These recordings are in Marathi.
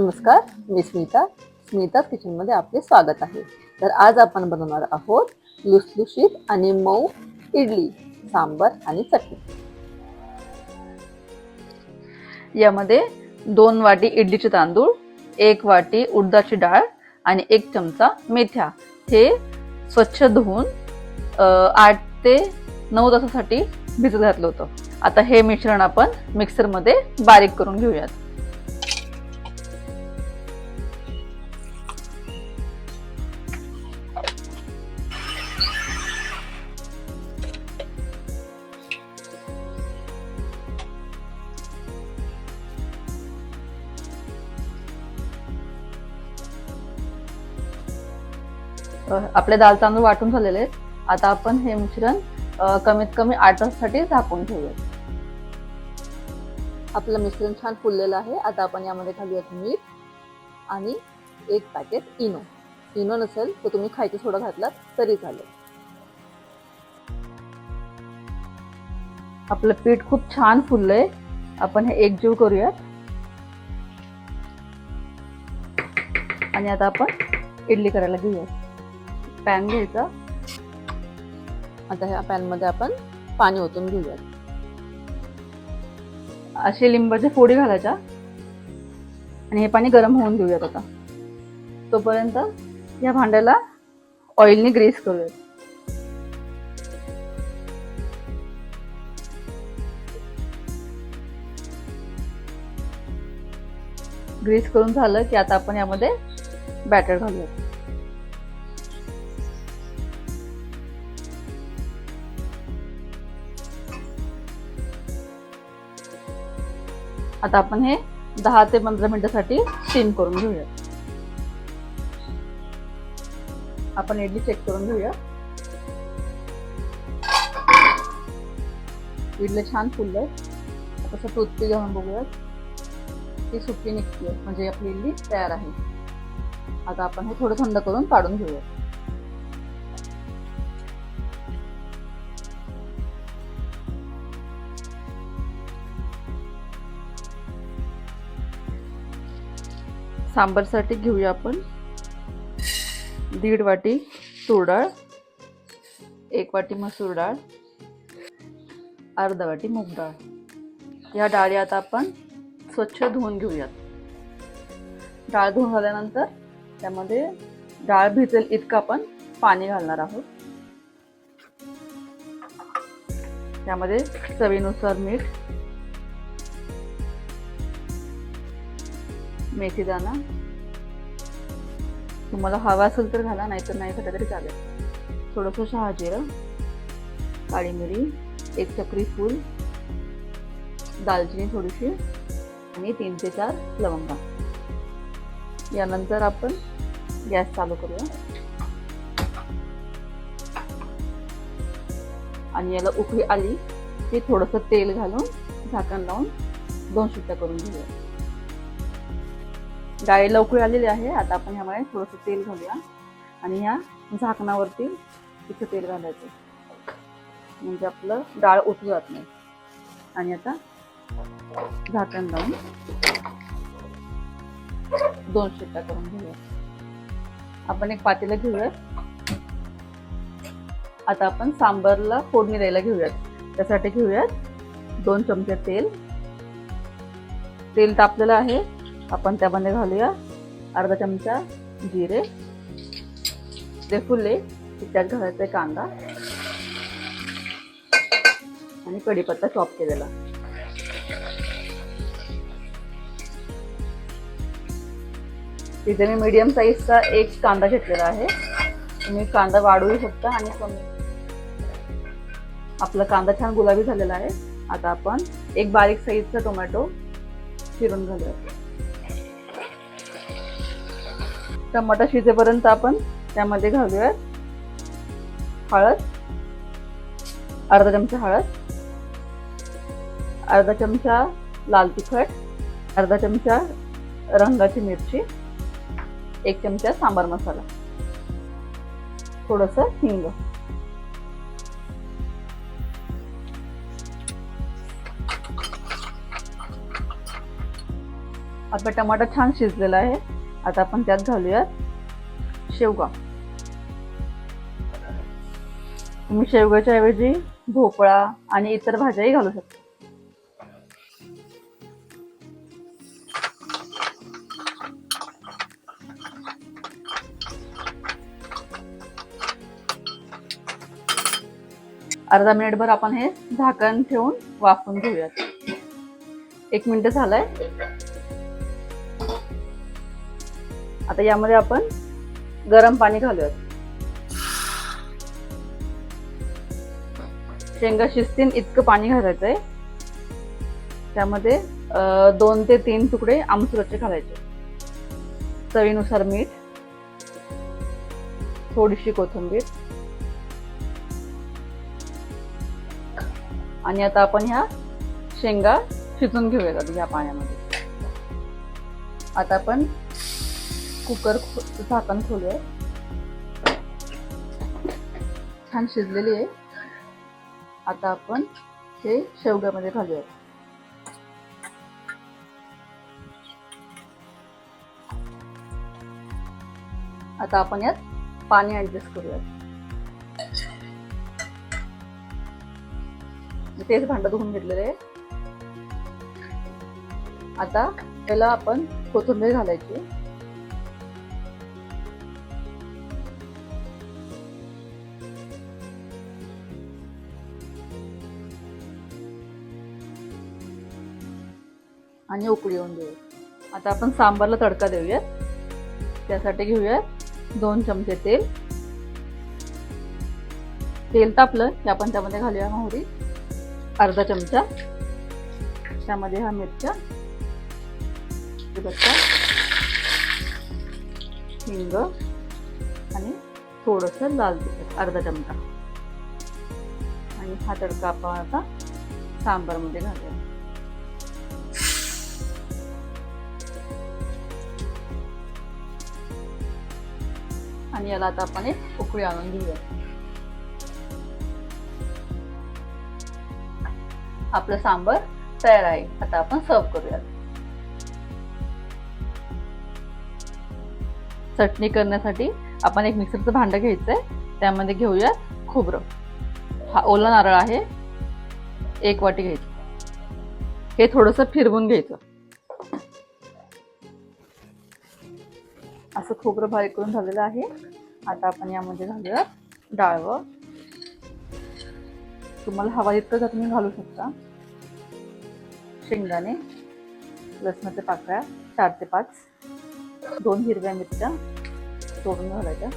नमस्कार मी स्मिता. स्मिता किचनमध्ये आपले स्वागत आहे. तर आज आपण बनवणार आहोत लुसलुशीत आणि मऊ इडली सांबर आणि चटणी. यामध्ये दोन वाटी इडलीचे तांदूळ एक वाटी उडदाची डाळ आणि एक चमचा मेथ्या. हे स्वच्छ धुवून आठ ते नऊ तासासाठी भिजत घातलं होतं. आता हे मिश्रण आपण मिक्सरमध्ये बारीक करून घेऊयात. आपले दाल तांदूळ वाटून झालेले आहेत. आता आपण हे मिश्रण कमीत कमी आठ तासासाठी झाकून ठेवूयात आपलं मिश्रण छान फुललेलं आहे. आता आपण यामध्ये घालूयात मीठ आणि एक पॅकेट इनो. इनो नसेल तर तुम्ही खायचं सोडा घातलात तरी चालेल. आपलं पीठ खूप छान फुललंय. आपण हे एकजीव करूयात. आणि आता आपण इडली करायला घेऊयात. पॅन घ्यायचा. आता ह्या पॅनमध्ये आपण पाणी ओतून घेऊयात. असे लिंबाच्या फोडी घालायच्या. आणि हे पाणी गरम होऊन देऊयात आता. तोपर्यंत या भांड्याला ऑइलने ग्रीस करूयात. ग्रीस करून झालं की आता आपण यामध्ये बॅटर घालूयात. आता आपण हे दहा ते पंधरा मिनिटासाठी स्टीम करून घेऊया. आपण इडली चेक करून घेऊया. इडलं छान फुललंय. तसं टूथपी घेऊन बघूया ती सुट्टी निघते म्हणजे आपली इडली तयार आहे. आता आपण हे थोडं थंड करून काढून घेऊया सांबारसाठी घेऊया आपण. दीड वाटी तूर डाळ एक वाटी मसूर डाळ अर्धा वाटी मूग डाळ. या डाळी आता आपण स्वच्छ धुवून घेऊयात. डाळ धुवून झाल्यानंतर त्यामध्ये डाळ भिजेल इतकं आपण पाणी घालणार आहोत. त्यामध्ये चवीनुसार मीठ मेथीदाना तुम्हाला हवा असेल तर घाला नाहीतर नाही घातलं तरी चालेल. थोडंसं शहाजिरं काळी मिरी एक चक्री फूल दालचिनी थोडीशी आणि तीन ते चार लवंगा. यानंतर आपण गॅस चालू करूया. आणि याला उकळी आली की थोडंसं तेल घालून झाकण लावून दोन शिट्ट्या करून घेऊया. डाळी लवकर आलेली आहे. आता आपण ह्यामध्ये थोडंसं तेल घालूया. आणि ह्या झाकणावरती तिथं तेल घालायचं. म्हणजे आपलं डाळ उतू जात नाही. आणि आता झाकण लावून दोन शिट्ट्या करून घेऊया. आपण एक पातेलं घेऊयात. आता आपण सांबारला फोडणी द्यायला घेऊयात. त्यासाठी घेऊयात दोन चमचे तेल. तेल तापलेलं आहे. आपण त्यामध्ये घालूया. अर्धा चमचा जिरे. ते फुले की त्यात घालायचा आहे कांदा. आणि कढीपत्ता चॉप केलेला. तिथे मी मीडियम साईजचा एक कांदा घेतलेला आहे. तुम्ही कांदा वाढवू शकता आणि कमी. आपला कांदा छान गुलाबी झालेला आहे. आता आपण एक बारीक साईजचा टोमॅटो चिरून घालूया. टमाटा शिजेपर्यंत आपण त्यामध्ये घालूयात हळद. अर्धा चमचा हळद. अर्धा चमचा लाल तिखट. अर्धा चमचा रंगाची मिरची. एक चमचा सांबार मसाला. थोडंसं हिंग. आपला टमाटा छान शिजलेला आहे. आता आपण त्यात घालूयात शेवगा तुम्ही शेवगाच्या ऐवजी भोपळा आणि इतर भाज्याही घालू शकता. अर्धा मिनिटभर आपण हे झाकण ठेवून वाफून घेऊयात. एक मिनिट झालंय. आता यामध्ये आपण गरम पाणी घालूयात. शेंगा शिजतील इतकं पाणी घालायचंय. त्यामध्ये दोन ते तीन तुकडे आमसुराचे घालायचे. चवीनुसार मीठ थोडीशी कोथिंबीर. आणि आता आपण ह्या शेंगा शिजून घेऊयात आता ह्या पाण्यामध्ये. आता आपण कुकर झाकण खोलू आहे छान शिजलेली आहे. आता आपण हे शेवग्यामध्ये घालूयात. आता आपण यात पाणी ऍडजस्ट करूयात. तेच भांड धुवून घेतलेलं आहे. आता त्याला आपण कोथिंबीर घालायची आणि उकळी येऊन देऊ. आता आपण सांबारला तडका देऊयात. त्यासाठी घेऊयात दोन चमचे तेल. तेल तापलं की आपण त्यामध्ये घालूया मोहरी. अर्धा चमचा. त्यामध्ये हा मिरच्या. बत्ता हिंग. आणि थोडंसं लाल तिखट. अर्धा चमचा. आणि हा तडका आपण आता सांबारमध्ये घालूया आणि याला आता आपण एक उकळी आणून घेऊया. आपलं सांबर तयार आहे. आता आपण सर्व करूयात. चटणी करण्यासाठी आपण एक मिक्सरचं भांडं घ्यायचंय. त्यामध्ये घेऊया खोबरं. हा ओला नारळ आहे. एक वाटी घ्यायचं. हे थोडंसं फिरवून घ्यायचं. असं खोबरं बारीक करून झालेलं आहे. आता आपण यामध्ये घालूया व तुम्हाला हवा इतकं का तुम्ही घालू शकता. शेंगदाणे लसणाच्या पाकळ्या चार ते पाच. दोन हिरव्या मिरच्या तोडून घालायच्या.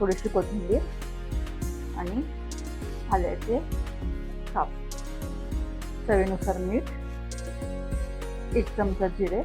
थोडीशी कोथिंबीर आणि आल्याचे काप चवीनुसार मीठ एक चमचा जिरे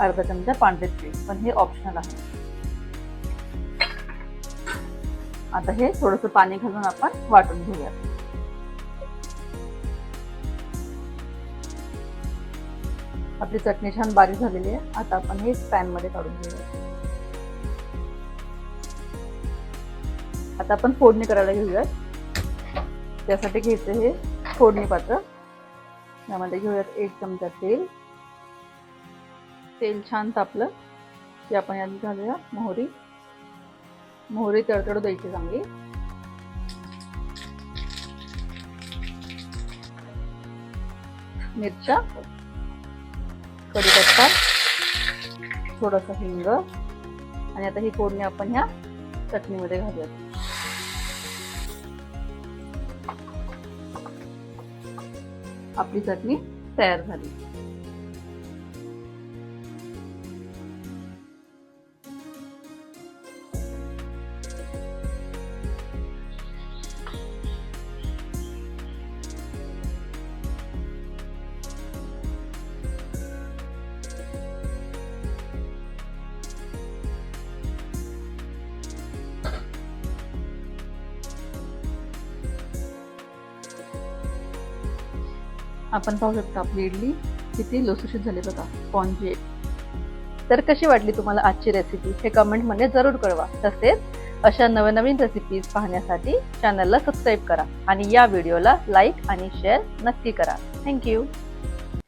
अर्धा चमचा पांढरे तीळ. पण हे ऑप्शनल आहे. आता हे थोडंसं पाणी घालून आपण वाटून घेऊया. आपली चटणी छान बारीक झालेली आहे. आता आपण हे पॅनमध्ये काढून घेऊया. आता आपण फोडणी करायला घेऊयात. त्यासाठी घ्यायचं हे फोडणी पात्र. यामध्ये घेऊयात एक चमचा तेल. तेल छान तापलं की आपण यात घालूया मोहरी. मोहरी तडतडू द्यायची चांगली. मिरच्या कढीपत्ता थोडंसं हिंग आणि आता ही फोडणी आपण ह्या चटणीमध्ये घालूयात. आपली चटणी तयार झाली. आपण पाहू शकता आपली इडली किती लोसुशीत झाली बघा स्पॉन्जी तर कशी वाटली तुम्हाला आजची रेसिपी हे कमेंटमध्ये जरूर कळवा. तसेच अशा नवनवीन रेसिपीज पाहण्यासाठी चॅनलला सबस्क्राईब करा आणि या व्हिडिओला लाईक आणि शेअर नक्की करा. थँक्यू